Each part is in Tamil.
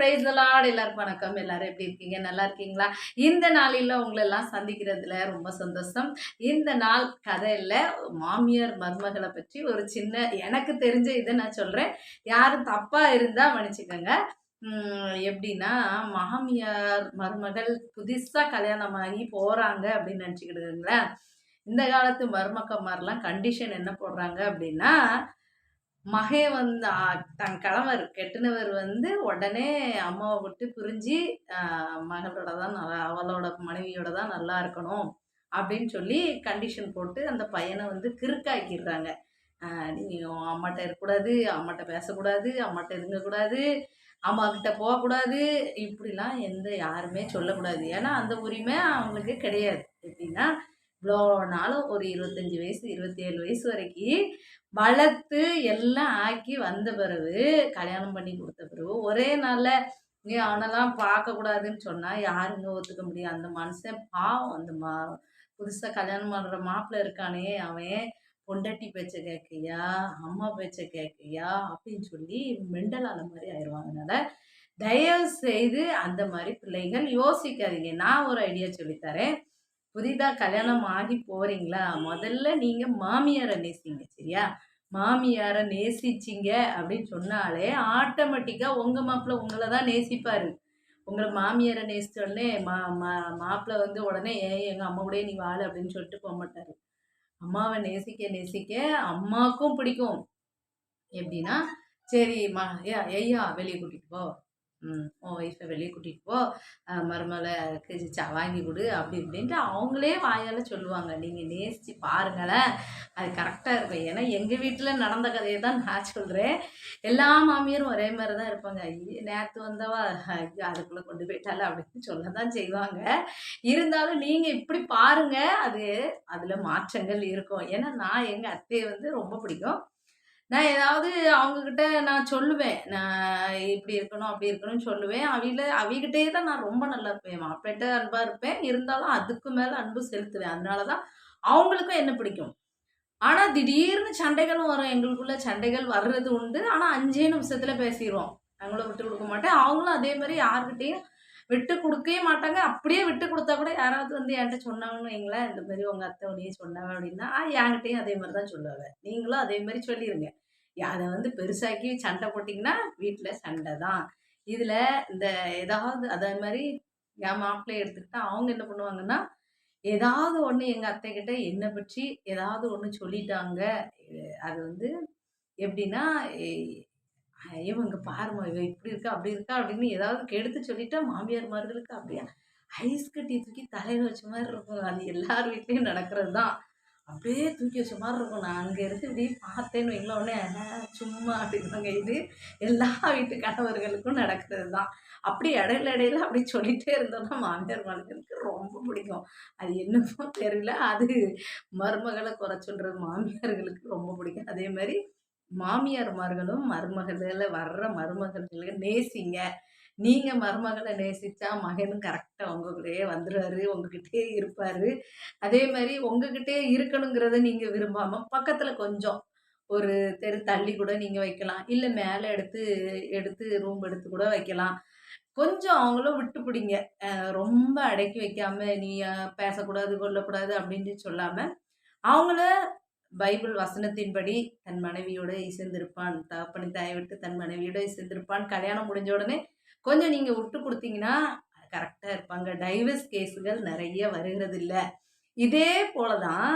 பிரைஸ் லார்ட் எல்லாருக்கும் வணக்கம். எல்லாரும் எப்படி இருக்கீங்க? நல்லா இருக்கீங்களா? இந்த நாளில் உங்களை எல்லாம் சந்திக்கிறதுல ரொம்ப சந்தோஷம். இந்த நாள் கதையில் மாமியார் மருமகளை பற்றி ஒரு சின்ன எனக்கு தெரிஞ்ச இதை நான் சொல்கிறேன் யாரும் தப்பாக இருந்தால் மன்னிச்சுக்கோங்க. எப்படின்னா மாமியார் மருமகள் புதுசாக கல்யாணமாகி போகிறாங்க அப்படின்னு நினச்சிக்கிடுங்களேன் இந்த காலத்து மருமக்கம்மாரெலாம் கண்டிஷன் என்ன போடுறாங்க அப்படின்னா மகே வந்து தன் கணவர் கெட்டினவர் வந்து உடனே அம்மாவை விட்டு பிரிஞ்சு மகளோட தான் நல்லா அவளோட மனைவியோட தான் நல்லா இருக்கணும் அப்படின்னு சொல்லி கண்டிஷன் போட்டு அந்த பையனை வந்து கிறுக்காக்கிடுறாங்க. நீ அம்மாட்ட இருக்கக்கூடாது அம்மாட்ட பேசக்கூடாது அம்மாட்ட இருங்கக்கூடாது அம்மா கிட்ட போகக்கூடாது இப்படிலாம் எந்த யாருமே சொல்லக்கூடாது. ஏன்னா அந்த உரிமை அவங்களுக்கு கிடையாது. எப்படின்னா இவ்வளோ நாளும் ஒரு இருபத்தஞ்சி வயசு இருபத்தேழு வயசு வரைக்கும் வளர்த்து எல்லாம் ஆக்கி வந்த பிறகு கல்யாணம் பண்ணி கொடுத்த பிறகு ஒரே நாளில் நீ அவனெல்லாம் பார்க்கக்கூடாதுன்னு சொன்னால் யாருங்க ஒத்துக்க முடியும் அந்த மனுஷன் பாவம். அந்த மா புதுசாக கல்யாணம் பண்ணுற மாப்பிள்ளை இருக்கானே அவன் பொண்டாட்டி பேச்சை கேட்கையா அம்மா பேச்சை கேட்கையா அப்படின்னு சொல்லி மெண்டலான மாதிரி ஆயிடுவாங்க அதனால் தயவு செய்து அந்த மாதிரி பிள்ளைகள் யோசிக்காதீங்க. நான் ஒரு ஐடியா சொல்லித்தரேன் புதிதாக கல்யாணம் ஆகி போகிறீங்களா முதல்ல நீங்கள் மாமியாரை நேசிங்க சரியா? மாமியாரை நேசிச்சிங்க அப்படின்னு சொன்னாலே ஆட்டோமேட்டிக்காக உங்கள் மாப்பிள்ளை உங்களை தான் நேசிப்பார். உங்களை மாமியாரை நேசித்த உடனே மா மா மாப்பிள்ளை வந்து உடனே ஏன் எங்கள் அம்மா கூடயே நீ வாழ அப்படின்னு சொல்லிட்டு போக மாட்டார். அம்மாவை நேசிக்க நேசிக்க அம்மாவுக்கும் பிடிக்கும். எப்படின்னா சரி மா ஐயா ஐயா வெளியே கூட்டிகிட்டு போ. ம். உன் ஒய்ஃபை வெளியே கூட்டிகிட்டு போ. மருமலை மருமகளுக்கு வாங்கி கொடு அப்படி இப்படின்ட்டு அவங்களே வாயால் சொல்லுவாங்க. நீங்கள் நேசித்து பாருங்களேன். அது கரெக்டாக இருக்கும். ஏன்னா எங்கள் வீட்டில் நடந்த கதையை தான் நான் சொல்கிறேன் எல்லா மாமியாரும் ஒரே மாதிரி தான் இருப்பாங்க நேற்று வந்தவா? ஐயோ அதுக்குள்ளே கொண்டு போயிட்டால அப்படின்னு சொல்ல தான் செய்வாங்க. இருந்தாலும் நீங்கள் இப்படி பாருங்கள் அது அதில் மாற்றங்கள் இருக்கும். ஏன்னா நான் எங்கள் அத்தையை வந்து ரொம்ப பிடிக்கும். நான் ஏதாவது அவங்கக்கிட்ட நான் சொல்லுவேன். நான் இப்படி இருக்கணும் அப்படி இருக்கணும்னு சொல்லுவேன். அவில அவிகிட்டே தான் நான் ரொம்ப நல்லா இருப்பேன். மாப்பிள்ளைகிட்ட அன்பாக இருப்பேன். இருந்தாலும் அதுக்கு மேலே அன்பு செலுத்துவேன். அதனால தான் அவங்களுக்கும் என்ன பிடிக்கும்? ஆனால் திடீர்னு சண்டைகளும் வரும். எங்களுக்குள்ள சண்டைகள் வர்றது உண்டு. ஆனால் அஞ்சே நிமிஷத்தில் பேசிடுவோம் அவங்கள விட்டு கொடுக்க மாட்டேன் அவங்களும் அதே மாதிரி யார்கிட்டேயும் விட்டு கொடுக்கவே மாட்டாங்க. அப்படியே விட்டு கொடுத்தா கூட யாராவது வந்து என்கிட்ட சொன்னாங்கன்னு வைங்களேன் இந்த மாதிரி உங்கள் அத்தை உடனே சொன்னாங்க அப்படின்னா என்கிட்டையும் அதே மாதிரி தான் சொல்லுவேன் நீங்களும் அதே மாதிரி சொல்லிடுங்க அதை வந்து பெருசாக்கி சண்டை போட்டிங்கன்னா வீட்டில் சண்டை தான். இதில் இந்த ஏதாவது அதே மாதிரி என் மாப்பிள்ளையை எடுத்துக்கிட்டா அவங்க என்ன பண்ணுவாங்கன்னா ஏதாவது ஒன்று எங்கள் அத்தைக்கிட்ட என்னை பற்றி ஏதாவது ஒன்று சொல்லிட்டாங்க. அது வந்து எப்படின்னா இவங்க பாருமா இவ இப்படி இருக்கா அப்படி இருக்கா அப்படின்னு ஏதாவது கெடுத்து சொல்லிட்டா மாமியார் மார்களுக்கு அப்படியே ஐஸ் கட்டி தூக்கி தலையில் வச்ச மாதிரி இருக்கும். அது எல்லார் வீட்லேயும் நடக்கிறது தான் அப்படியே தூக்கி வச்ச மாதிரி இருக்கும். நான் அங்கே இருந்து இப்படி பார்த்தேன்னு வைங்களேன் உடனே சும்மா அப்படின்னாங்க இது எல்லா வீட்டு கணவர்களுக்கும் நடக்கிறது தான் அப்படி இடையில இடையில அப்படி சொல்லிகிட்டே இருந்தோம்னா மாமியார் மனுஷனுக்கு ரொம்ப பிடிக்கும். அது என்னமோ தெரியல. அது மருமகளை குறை சொல்கிறது மாமியார்களுக்கு ரொம்ப பிடிக்கும். அதே மாதிரி மாமியார்மார்களும் மருமகளில் வர்ற மருமகளை நேசிங்க. நீங்கள் மருமகளை நேசித்தா மகனும் கரெக்டாக உங்ககிட்டயே கூடயே வந்துடுவார் உங்ககிட்டயே இருப்பார். அதே மாதிரி உங்ககிட்டே இருக்கணுங்கிறத நீங்கள் விரும்பாமல் பக்கத்தில் கொஞ்சம் ஒரு தெரு தள்ளி கூட நீங்கள் வைக்கலாம். இல்லை மேலே எடுத்து எடுத்து ரூம் எடுத்து கூட வைக்கலாம். கொஞ்சம் அவங்களும் விட்டு பிடிங்க. ரொம்ப அடக்கி வைக்காம நீ பேசக்கூடாது கொல்லக்கூடாது அப்படின்னு சொல்லாமல் அவங்கள பைபிள் வசனத்தின்படி தன் மனைவியோட இசைந்திருப்பான். தகப்பனை தாயை விட்டு தன் மனைவியோட இசைந்திருப்பான். கல்யாணம் முடிஞ்ச உடனே கொஞ்சம் நீங்கள் விட்டு கொடுத்தீங்கன்னா கரெக்டாக இருப்பாங்க. டைவர்ஸ் கேஸுகள் நிறைய வருகிறது இல்லை இதே போல தான்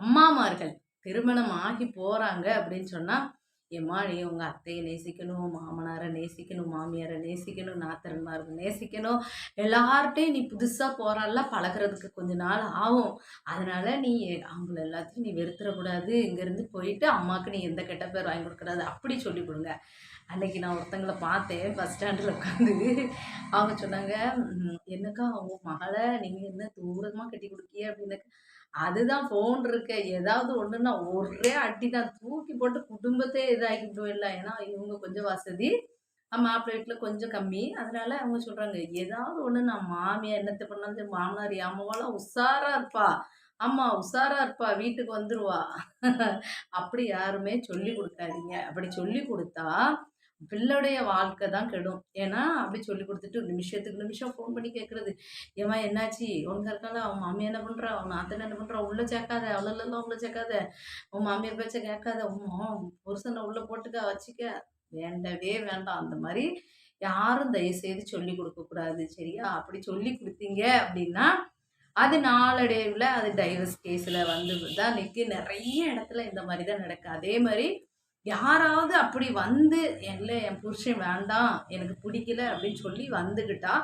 அம்மாமார்கள் திருமணம் ஆகி போகிறாங்க அப்படின்னு சொன்னால் ஏம்மா நீ உங்கள் அத்தையை நேசிக்கணும் மாமனாரை நேசிக்கணும் மாமியாரை நேசிக்கணும் நாத்திரன்மார்கள் நேசிக்கணும். எல்லார்ட்டையும் நீ புதுசாக போகிறால பழகுறதுக்கு கொஞ்ச நாள் ஆகும். அதனால் நீ அவங்கள எல்லாத்தையும் நீ வெறுத்துடக்கூடாது இங்கேருந்து போயிட்டு அம்மாவுக்கு நீ எந்த கெட்ட பேர் வாங்கி கொடுக்கூடாது அப்படி சொல்லி கொடுங்க. அன்னைக்கு நான் ஒருத்தங்களை பார்த்தேன் பஸ் ஸ்டாண்டில் உட்காந்து அவங்க சொன்னாங்க என்னக்கா அவங்க மகளை நீங்கள் என்ன தூரமாக கட்டி கொடுக்கிய அப்படின்னாக்க அதுதான் ஃபோன் இருக்க. ஏதாவது ஒன்றுன்னா ஒரே அடி தான் தூக்கி போட்டு குடும்பத்தே இதாகிட்டோம் இல்லை. ஏன்னா இவங்க கொஞ்சம் வசதி. மாப்பிள்ளை வீட்டில் கொஞ்சம் கம்மி. அதனால அவங்க சொல்கிறாங்க ஏதாவது ஒன்று நான் மாமியார் என்னத்தை பண்ணாலும் மாமனார் அம்மாவெல்லாம் உஷாராக இருப்பா. அம்மா உஷாராக இருப்பா. வீட்டுக்கு வந்துடுவா அப்படி யாருமே சொல்லி கொடுக்காதீங்க. அப்படி சொல்லி கொடுத்தா பிள்ளைடைய வாழ்க்கை தான் கெடும். ஏன்னா அப்படி சொல்லி கொடுத்துட்டு நிமிஷத்துக்கு நிமிஷம் ஃபோன் பண்ணி கேட்குறது ஏமா என்னாச்சு? உனக்கு இருக்கால அவன் மாமி என்ன பண்ணுறா அவன் அத்தனை என்ன பண்ணுறா உள்ளே சேர்க்காத. அவ்வளோலாம் உள்ளே சேர்க்காத. உன் மாமியார் பேச்ச கேட்காத. உன் புருஷனை உள்ளே போட்டுக்க வச்சுக்க. வேண்டவே வேண்டாம். அந்த மாதிரி யாரும் தயவுசெய்து சொல்லி கொடுக்கக்கூடாது சரியா? அப்படி சொல்லி கொடுத்தீங்க அப்படின்னா அது நாளடைவில் அது டைவர்ஸ் கேஸில் வந்து தான் நிற்கி நிறைய இடத்துல இந்த மாதிரி தான் நடக்கு அதே மாதிரி யாராவது அப்படி வந்து இல்லை என் புருஷன் வேண்டாம் எனக்கு பிடிக்கல அப்படின்னு சொல்லி வந்துக்கிட்டா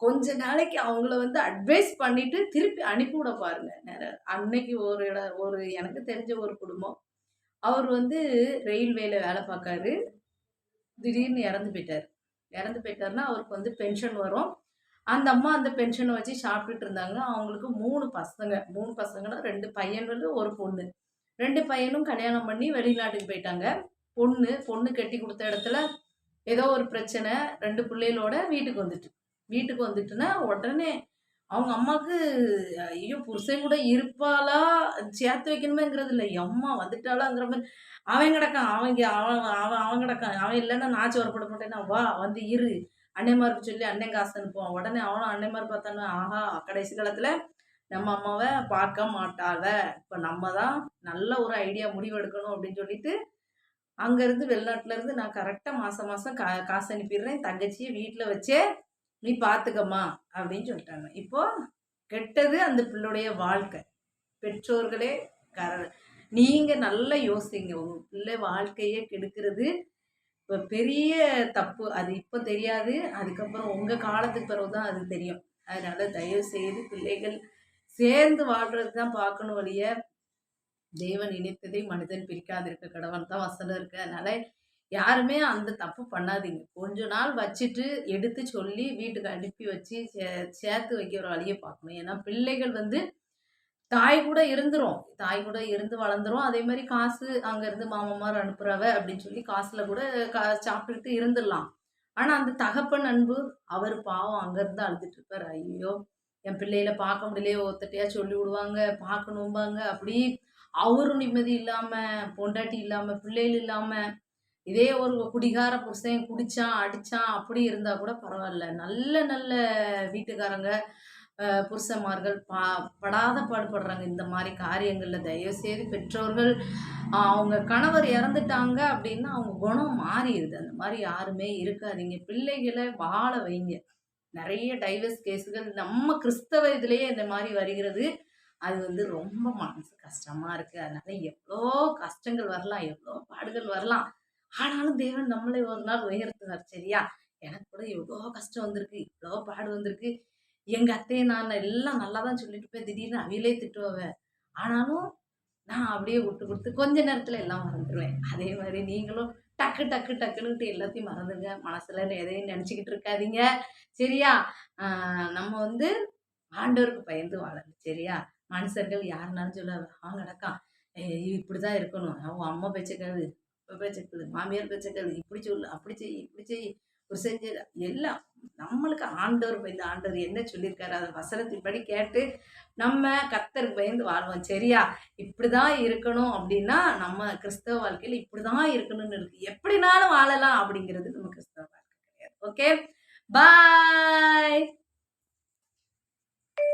கொஞ்ச நாளைக்கு அவங்கள வந்து அட்வைஸ் பண்ணிட்டு திருப்பி அனுப்பிவிட பாருங்க. நிறைய அன்னைக்கு ஒரு இட ஒரு எனக்கு தெரிஞ்ச ஒரு குடும்பம் அவர் வந்து ரயில்வேல வேலை பார்க்காரு. திடீர்னு இறந்து போயிட்டார். இறந்து போயிட்டாருன்னா அவருக்கு வந்து பென்ஷன் வரும். அந்த அம்மா அந்த பென்ஷனை வச்சு சாப்பிட்டுட்டு இருந்தாங்க. அவங்களுக்கு மூணு பசங்க மூணு பசங்கன்னா ரெண்டு பையன்கள் ஒரு பொண்ணு. ரெண்டு பையனும் கல்யாணம் பண்ணி வெளிநாட்டுக்கு போயிட்டாங்க. பொண்ணு பொண்ணு கட்டி கொடுத்த இடத்துல ஏதோ ஒரு பிரச்சனை ரெண்டு பிள்ளைகளோட வீட்டுக்கு வந்துட்டு. வீட்டுக்கு வந்துட்டுன்னா உடனே அவங்க அம்மாவுக்கு ஐயோ புருஷன் கூட இருப்பாளா? சேர்த்து வைக்கணுமேங்கிறது இல்லை. அம்மா வந்துட்டாளாங்கிற மாதிரி. அவன் கிடக்கான். அவங்க அவன் அவன் அவன் கிடக்கான். அவன் இல்லைன்னா நான் வரப்பட மாட்டேன்னா வா வந்து இரு. அன்னைமாருக்கு சொல்லி அண்ணன் காசு அனுப்புவான். உடனே அவனும் அன்னைமார் பார்த்தானு ஆஹா கடைசி காலத்தில் நம்ம அம்மாவை பார்க்க மாட்டாத இப்போ நம்ம தான் நல்ல ஒரு ஐடியா முடிவெடுக்கணும் அப்படின்னு சொல்லிட்டு அங்கேருந்து வெளிநாட்டிலேருந்து நான் கரெக்டாக மாதம் மாதம் கா காசு அனுப்பிடுறேன். தங்கச்சியை வீட்டில் வச்சே நீ பார்த்துக்கம்மா அப்படின்னு சொல்லிட்டாங்க. இப்போது கெட்டது அந்த பிள்ளைடைய வாழ்க்கை. பெற்றோர்களே கர நீங்கள் நல்லா யோசிங்க. உங்கள் பிள்ளை வாழ்க்கையே கெடுக்கிறது இப்போ பெரிய தப்பு. அது இப்போ தெரியாது. அதுக்கப்புறம் உங்கள் காலத்துக்கு பிறகு தான் அது தெரியும். அதனால் தயவு செய்து பிள்ளைகள் சேர்ந்து வாழ்றது தான் பார்க்கணும் வழிய தேவன் இணைத்ததை மனிதன் பிரிக்காதிருக்க கடவன் தான் வசனம் இருக்கு. அதனால யாருமே அந்த தப்பு பண்ணாதீங்க. கொஞ்ச நாள் வச்சுட்டு எடுத்து சொல்லி வீட்டுக்கு அனுப்பி வச்சு சே சேர்த்து வைக்கிற வழியை பார்க்கணும். ஏன்னா பிள்ளைகள் வந்து தாய் கூட இருந்துரும். தாய் கூட இருந்து வளர்ந்துரும். அதே மாதிரி காசு அங்கேருந்து மாமமார் அனுப்புறவ அப்படின்னு சொல்லி காசில் கூட கா சாப்பிட்டுட்டு இருந்துடலாம். ஆனால் அந்த தகப்பன் அன்பு அவர் பாவம் அங்கேருந்து அழுதுட்டு இருப்பார். ஐயோ என் பிள்ளையில பார்க்க முடியலையே ஒத்தட்டையா சொல்லி விடுவாங்க பார்க்கணும்பாங்க. அப்படி அவரும் நிம்மதி இல்லாமல் பொண்டாட்டி இல்லாமல் பிள்ளைகள் இல்லாமல் இதே ஒரு குடிகார புருஷன் குடித்தான் அடித்தான் அப்படி இருந்தால் கூட பரவாயில்ல. நல்ல நல்ல வீட்டுக்காரங்க புருஷன்மார்கள் பா படாத பாடுபடுறாங்க. இந்த மாதிரி காரியங்களில் தயவுசெய்து பெற்றோர்கள் அவங்க கணவர் இறந்துட்டாங்க அப்படின்னா அவங்க குணம் மாறிடுது. அந்த மாதிரி யாருமே இருக்காதீங்க. பிள்ளைகளை வாழ வைங்க. நிறைய டைவர்ஸ் கேஸுகள் நம்ம கிறிஸ்தவ இதுலேயே இந்த மாதிரி வருகிறது. அது வந்து ரொம்ப மனசு கஷ்டமாக இருக்குது அதனால் எவ்வளோ கஷ்டங்கள் வரலாம் எவ்வளோ பாடுகள் வரலாம். ஆனாலும் தேவன் நம்மளை ஒரு நாள் உயர்த்துவார் சரியா? எனக்கு கூட எவ்வளோ கஷ்டம் வந்திருக்கு இவ்வளோ பாடு வந்திருக்கு. எங்கள் அத்தையை நான் எல்லாம் நல்லா தான் சொல்லிட்டு போய் திடீர்னு அவையிலே திட்டுவேன் ஆனாலும் நான் அப்படியே விட்டு கொடுத்து கொஞ்ச நேரத்தில் எல்லாம் மறந்துடுவேன் அதே மாதிரி நீங்களும் டக்கு டக்கு டக்குன்னுட்டு எல்லாத்தையும் மறந்துங்க மனசில் எதையும் நினச்சிக்கிட்டு இருக்காதீங்க. சரியா? நம்ம வந்து ஆண்டவருக்கு பயந்து வாழணும் சரியா? மனுஷர்கள் யாருனாலும் சொல்ல அவன் கிடக்கான் இப்படி தான் இருக்கணும். அவன் அம்மா பேச்சுக்கிறது இப்போ பேச்சக்குது மாமியார் பேச்சுக்கிறது இப்படி சொல்லு அப்படி செய் இப்படி செய் ஒரு செஞ்சு எல்லாம் நம்மளுக்கு ஆண்டவர் பயந்து ஆண்டவர் என்ன சொல்லியிருக்காரு அதை வசனத்தின்படி கேட்டு நம்ம கத்தருக்கு பயந்து வாழ்வோம் சரியா? இப்படி தான் இருக்கணும் அப்படின்னா நம்ம கிறிஸ்தவ வாழ்க்கையில் இப்படி தான் இருக்கணும்னு இருக்கு. எப்படினாலும் வாழலாம் அப்படிங்கிறது நம்ம கிறிஸ்தவ வாழ்க்கை கிடையாது. ஓகே? பாய்